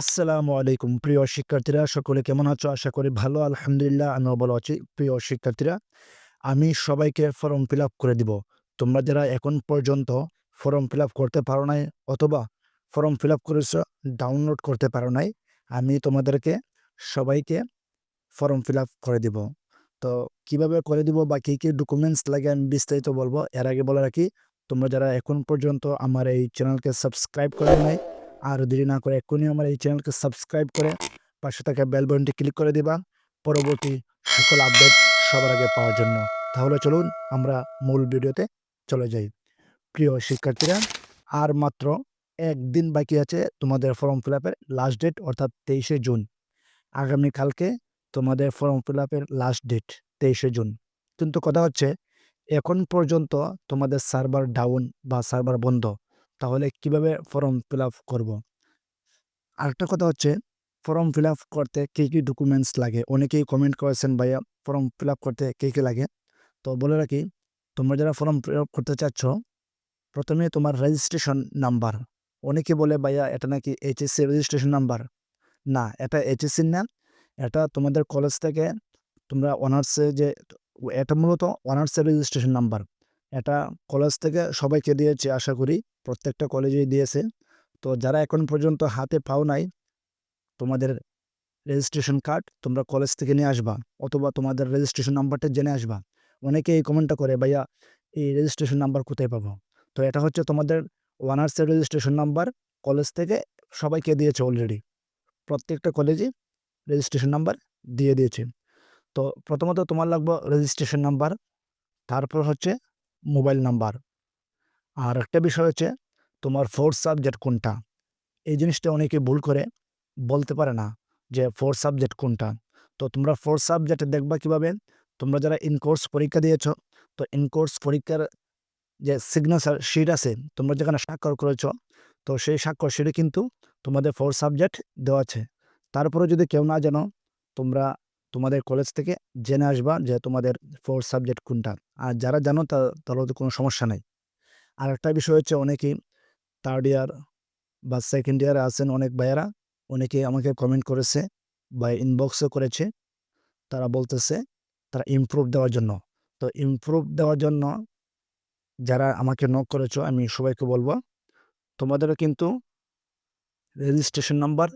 আসসালামু আলাইকুম। প্রিয় শিক্ষার্থীরা, সকলে কেমন আছো? আশা করি ভালো, আলহামদুলিল্লাহ, আমিও ভালো আছি। প্রিয় শিক্ষার্থীরা, আমি সবাইকে ফর্ম ফিল করে দিব। তোমরা যারা এখন পর্যন্ত ফর্ম ফিল করতে পারো নাই অথবা ফর্ম ফিল আপ করেছ ডাউনলোড করতে পারো নাই, আমি তোমাদেরকে সবাইকে ফর্ম ফিল করে দিব। তো কীভাবে করে দিব বা কী কী ডকুমেন্টস লাগে আমি বিস্তারিত বলব। এর আগে বলে রাখি, তোমরা যারা এখন পর্যন্ত আমার এই চ্যানেলকে সাবস্ক্রাইব করে নাই আর দেরি না করে এক্ষুনি আমার এই চ্যানেলকে সাবস্ক্রাইব করে পাশে থাকা বেল বাটনটি ক্লিক করে দিবা। পরবর্তী সকল আপডেট সবার আগে পাওয়ার জন্য। তাহলে চলুন আমরা মূল ভিডিওতে চলে যাই। প্রিয় শিক্ষার্থীরা, আর মাত্র একদিন বাকি আছে তোমাদের ফর্ম ফিল আপের লাস্ট ডেট, অর্থাৎ তেইশে জুন। আগামীকালকে তোমাদের ফর্ম ফিল আপের লাস্ট ডেট, তেইশে জুন। কিন্তু কথা হচ্ছে, এখন পর্যন্ত তোমাদের সার্ভার ডাউন বা সার্ভার বন্ধ। তাহলে কীভাবে ফর্ম ফিল আপ করব? আরেকটা কথা হচ্ছে ফর্ম ফিল আপ করতে কী কী ডকুমেন্টস লাগে? অনেকেই কমেন্ট করেছেন, ভাইয়া ফর্ম ফিল আপ করতে কী কী লাগে? তো বলে রাখি, তোমরা যারা ফর্ম ফিল আপ করতে চাচ্ছ, প্রথমে তোমার রেজিস্ট্রেশন নাম্বার অনেকে বলে, ভাইয়া, এটা নাকি এইচএসসি রেজিস্ট্রেশন নাম্বার না, এটা এইচএসসির না, এটা তোমাদের কলেজ থেকে তোমরা অনার্সে যে, এটা মূলত অনার্সের রেজিস্ট্রেশন নাম্বার এটা কলেজ থেকে সবাইকে দিয়েছে, আশা করি। প্রত্যেকটা কলেজেই দিয়েছে। তো যারা এখন পর্যন্ত হাতে পাও নাই, তোমাদের রেজিস্ট্রেশন কার্ড তোমরা কলেজ থেকে নিয়ে আসবা অথবা তোমাদের রেজিস্ট্রেশন নাম্বারটা জেনে আসবা। অনেকে এই কমেন্টটা করে, ভাইয়া, এই রেজিস্ট্রেশন নাম্বার কোথায় পাবো? তো এটা হচ্ছে তোমাদের অনার্সের রেজিস্ট্রেশন নাম্বার কলেজ থেকে সবাইকে দিয়েছে অলরেডি প্রত্যেকটা কলেজে রেজিস্ট্রেশন নাম্বার দিয়ে দিয়েছে। তো প্রথমত তোমার লাগবে রেজিস্ট্রেশন নাম্বার তারপর হচ্ছে মোবাইল নাম্বার আর একটা বিষয় হচ্ছে, তোমার ফোর্থ সাবজেক্ট কোনটা? এই জিনিসটা অনেকে ভুল করে, বলতে পারে না যে ফোর্থ সাবজেক্ট কোনটা। তো তোমরা ফোর্থ সাবজেক্ট দেখবা কীভাবে? তোমরা যারা ইনকোর্স পরীক্ষা দিয়েছ, তো ইনকোর্স পরীক্ষার যে সিগনেচার শিট আছে, তোমরা যেখানে স্বাক্ষর করেছ, তো সেই স্বাক্ষর শিটে কিন্তু তোমাদের ফোর্থ সাবজেক্ট দেওয়া আছে। তারপরে যদি কেউ না জানো, তোমরা তোমাদের কলেজ থেকে জেনে আসবা যে তোমাদের ফোর্থ সাবজেক্ট কোনটা। আর যারা জানো তাহলে তো কোনো সমস্যা নেই। আর একটা বিষয় হচ্ছে অনেকেই থার্ড ইয়ার বা সেকেন্ড ইয়ারে আছেন অনেক ভাইয়েরা অনেকে আমাকে কমেন্ট করেছে বা ইনবক্সও করেছে। তারা বলতেছে তারা ইমপ্রুভ দেওয়ার জন্য। তো ইমপ্রুভ দেওয়ার জন্য যারা আমাকে নক করেছ, আমি সবাইকে বলব তোমাদেরও কিন্তু রেজিস্ট্রেশন নাম্বার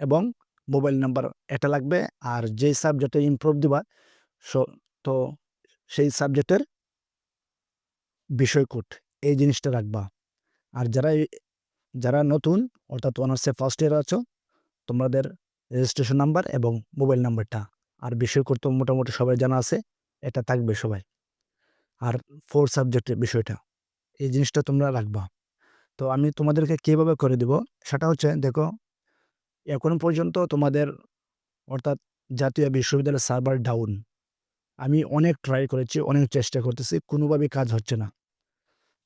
এবং মোবাইল নাম্বার এটা লাগবে। আর যেই সাবজেক্টে ইমপ্রুভ দিবা তো সেই সাবজেক্টের বিষয় কোড এই জিনিসটা রাখবা। আর যারা যারা নতুন, অর্থাৎ অনার্সে ফার্স্ট ইয়ার আছো, তোমাদের রেজিস্ট্রেশন নাম্বার এবং মোবাইল নাম্বারটা আর বিষয় করতে মোটামুটি সবাই জানা আছে, এটা থাকবে সবাই। আর ফোর সাবজেক্টের বিষয়টা, এই জিনিসটা তোমরা রাখবা। তো আমি তোমাদেরকে কীভাবে করে দিব, সেটা হচ্ছে, দেখো, এখন পর্যন্ত তোমাদের, অর্থাৎ জাতীয় বিশ্ববিদ্যালয়ের সার্ভার ডাউন আমি অনেক ট্রাই করেছি, অনেক চেষ্টা করতেছি, কোনোভাবেই কাজ হচ্ছে না।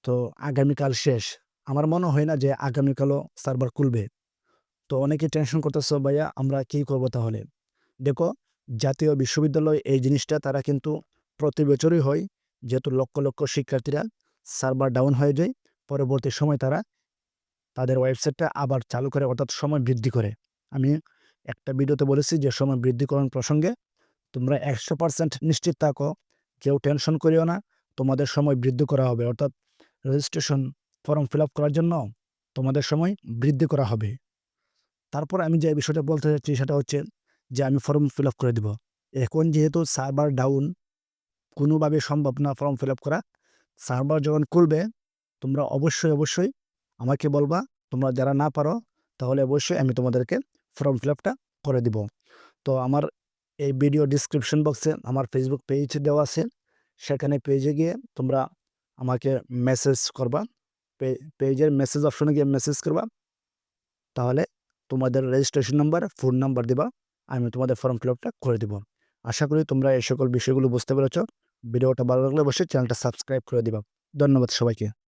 তো আগামীকাল শেষ। আমার মনে হয় না যে আগামীকালও সার্ভার খুলবে। তো অনেকে টেনশন করতেছে, ভাইয়া, আমরা কী করব তাহলে? দেখো, জাতীয় বিশ্ববিদ্যালয় এই জিনিসটা তারা কিন্তু প্রতি বছরই হয়, যেহেতু লক্ষ লক্ষ শিক্ষার্থীরা সার্ভার ডাউন হয়ে যায়। পরবর্তী সময় তারা তাদের ওয়েবসাইটটা আবার চালু করে, অর্থাৎ সময় বৃদ্ধি করে। আমি একটা ভিডিওতে বলেছি যে সময় বৃদ্ধিকরণ প্রসঙ্গে, তোমরা একশো পার্সেন্ট নিশ্চিত থাকো, কেউ টেনশন করিও না, তোমাদের সময় বৃদ্ধি করা হবে। অর্থাৎ রেজিস্ট্রেশন ফর্ম ফিল করার জন্য তোমাদের সময় বৃদ্ধি করা হবে। তারপর আমি যে বিষয়টা বলতে চাচ্ছি সেটা হচ্ছে যে আমি ফর্ম ফিল করে দিব। এখন যেহেতু সার্ভার ডাউন কোনোভাবে সম্ভব না ফর্ম ফিল করা। সার্ভার যখন খুলবে, তোমরা অবশ্যই অবশ্যই আমাকে বলবা, তোমরা যারা না পারো তাহলে অবশ্যই আমি তোমাদেরকে ফর্ম ফিল করে দিব। তো আমার এই ভিডিও ডিসক্রিপশন বক্সে আমার ফেসবুক পেজ দেওয়া আছে। সেখানে পেজে গিয়ে তোমরা আমাকে মেসেজ করবা পেজের মেসেজ অপশনে গিয়ে মেসেজ করবা। তাহলে তোমাদের রেজিস্ট্রেশন নাম্বার ফোন নাম্বার দিবা, আমি তোমাদের ফর্ম ফিল আপটা করে দেবো। আশা করি তোমরা এই সকল বিষয়গুলো বুঝতে পেরেছ। ভিডিওটা ভালো লাগলে অবশ্যই চ্যানেলটা সাবস্ক্রাইব করে দিবা। ধন্যবাদ সবাইকে।